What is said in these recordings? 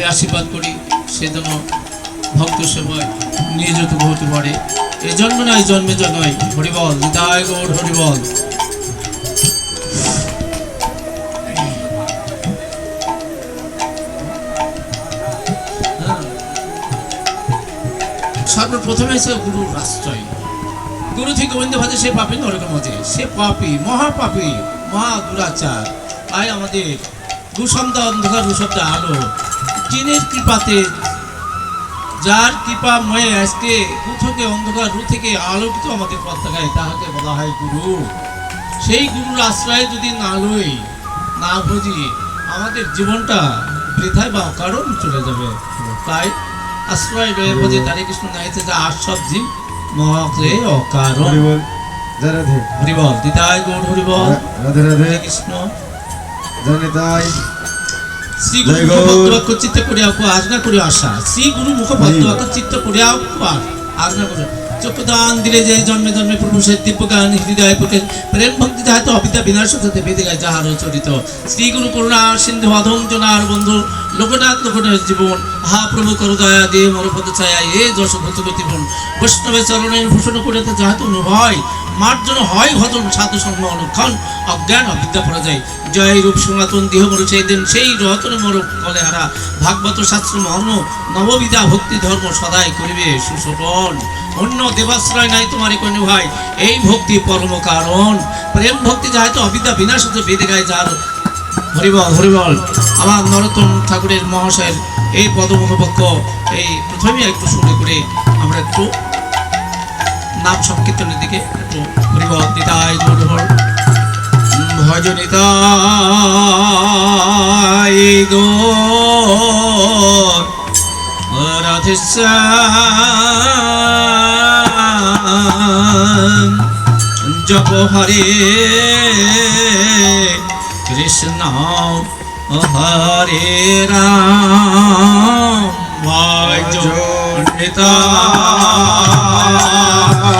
আমি আশীর্বাদ করি, সে যেন ভক্ত সেবায় নিয়োজিত হতে পারে। এই জন্ম নয় জন্মে জন্মই হরিবল নিতাই গৌর, হরিবল। সর্বপ্রথমে সে গুরুর আশ্রয়। গুরু থেকে গোবিন্দ ভাজে সে পাপি নরকের মধ্যে সে পাপি, মহাপাপি, মহা দুরাচার। তাই আমাদের। গুসন্দ অন্ধকার গুসব্দ আলো। যিনের কৃপাতে যার কৃপা ময়ে আজকে গু থেকে অন্ধকার রু থেকে আলোকিত আমাদের পথ দেখায় তাহাকে বলা হয় গুরু। সেই গুরুর আশ্রয় যদি না লই না বুঝি আমাদের জীবনটা বৃথায় বা অকারণ চলে যাবে। তাই আশ্রয় লয়ে বোঝে তারে কৃষ্ণ গাইছে যে আশ্রব জীব মহাকে অকারণ। হরিবল দিতায় গৌর হরিবল। রাধে রাধে। কৃষ্ণ। জয় নিতাই। শ্রী গুরু জয় গৌর। মুখভক্ত চিত্ত আজনা করিয়া আসা। শ্রী গুরু মুখভক্ত চিত্ত করিয়া আজনা করিয়া। চক্ষুদান দিলে যে জন্মে জন্মে প্রভু সে দিব্যগান হৃদয় পুটে প্রেম ভক্তি যাহাতে অবিদ্যা বিনাশ হতে বেদে গায় যাহার চরিত। শ্রী গুরু করুণা সিন্ধু অধম জনার বন্ধু লোকনাথ লোকনাথ জীবন হা প্রভু করু দয়া দে মোর ছায়া এ যশ ভূতগতি বন বৈষ্ণবের চরণের ভূষণ করিতে যাহাতে অনুভয় মার্জন হয় ভজন সাধু সঙ্গ অনুক্ষণ অজ্ঞান অবিদ্যা পড়া যায় জয় রূপ সনাতন দেহ মরু সেই দিন, সেই রতন মর কলে হারা। ভাগবত শাস্ত্র মর্ম, নববিদ্যা ভক্তি ধর্ম সদাই করিবে সুশোভন। অন্য দেবাশ্রয় নাই তোমার কোন ভাই, এই ভক্তি পরম কারণ। প্রেম ভক্তি যাহাতে অবিদ্যা বিনাশ হতে বেদে গায় যার। হরিবল হরিবল, আমার নরোত্তম ঠাকুরের মহাশয়ের এই পদমুখপক্ষ এই প্রথমে একটু শুনে করে আমরা একটু নাম সংকীর্তনের দিকে একটু হরিবল দিদায় গৌরবল ভজনিতাই গো রাধে জপ হরে কৃষ্ণ হরে রাম। গো রাধে শ্যাম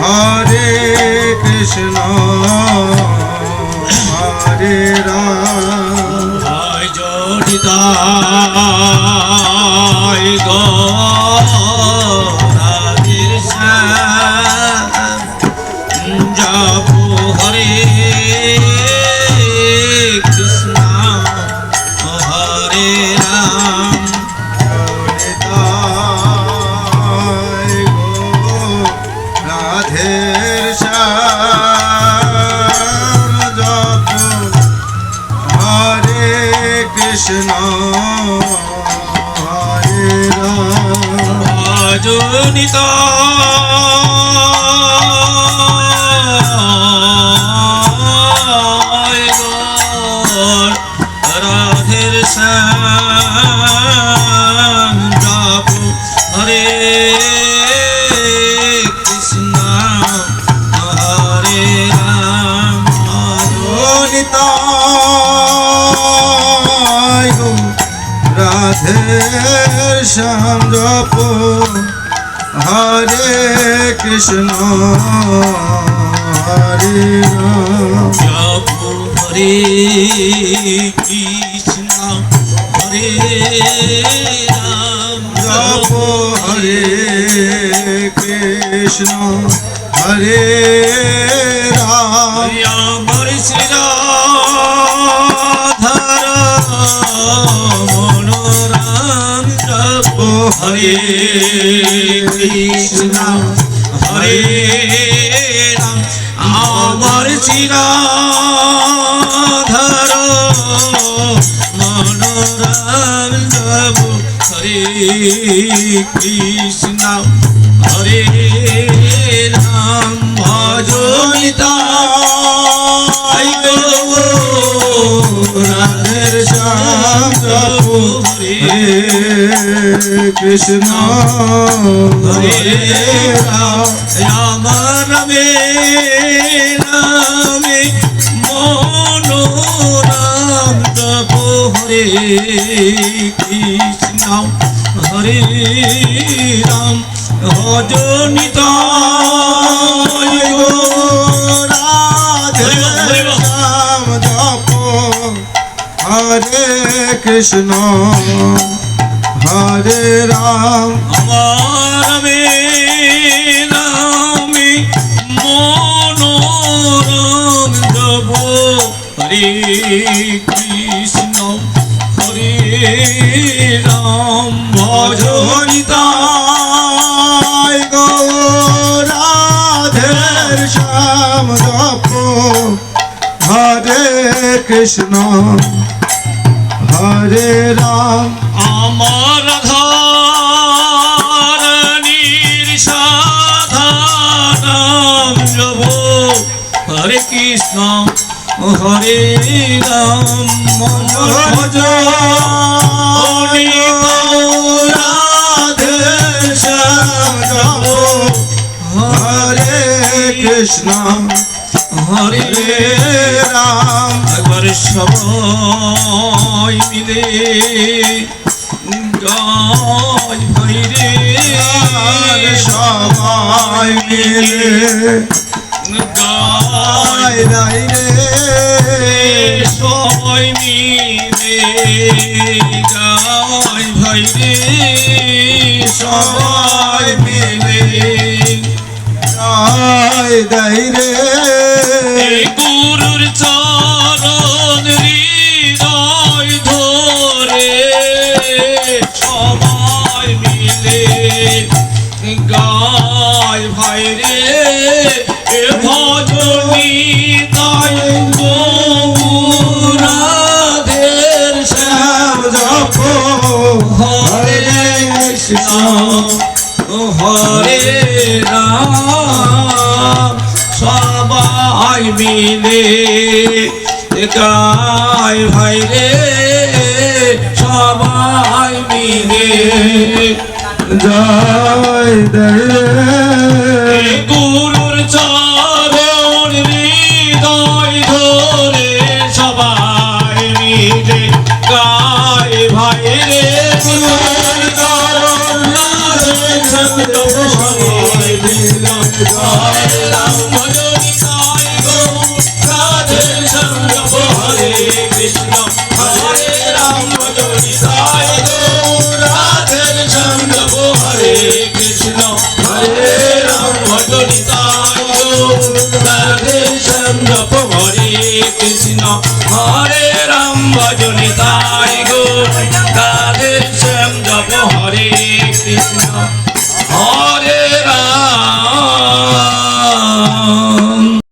হরে কৃষ্ণ হরে রাম। জয় জড়িতাই গো জপ হরে কৃষ্ণ হরে রাম শ্যাম জপ হরে কৃষ্ণ হরে রাম। জপ হরে কৃষ্ণ হরে রাম। জপ হরে কৃষ্ণ হরে রাম। আমার শ্রীরাধার হরে কৃষ্ণ হরে রাম। আমার শ্রীরাধার মনোরাম জপ হরে কৃষ্ণ হরে রাম। ভজনিতা। রাধের শ্যাম জপ কৃষ্ণ হরে রাম। রাম রামে রামে মনোরাম জপ হরে কৃষ্ণ। হরে রাম ভজনিত হরে কৃষ্ণ হরে রাম। আমার রামে রামে মনোরাম জপ হরে কৃষ্ণ হরে রাম। ভজনিতা ভজনিতায় গৌরাধে শ্যাম জপ হরে কৃষ্ণ। হরে রাম আমার ধারণীর সাধারাম জব হরে কৃষ্ণ, হরে রাম জপ হরে কৃষ্ণ, হরে রাম। একবার সবাই মিলে জয় ভৈরে আর সবাই মিলে জয় আয় নাই রে। সবাই মিলে গায় ভাইরে সবাই মিলে আয় দাই রে। গুরুর চরণ গায় ভাই রে, এ ভজনী তাই শ্যাম শ্যাম জপ। হরে কৃষ্ণ হরে রাম। সবাই মিলে গায় ভাই রে, সবাই মিলে রে এই গুরুর চরণ হৃদয় ধরে সবাই মিলে গায় ভাই রে গুরুর চরণ। সবাই মিলে গায় কৃষ্ণ হরে রাম ভজনি তাই গো।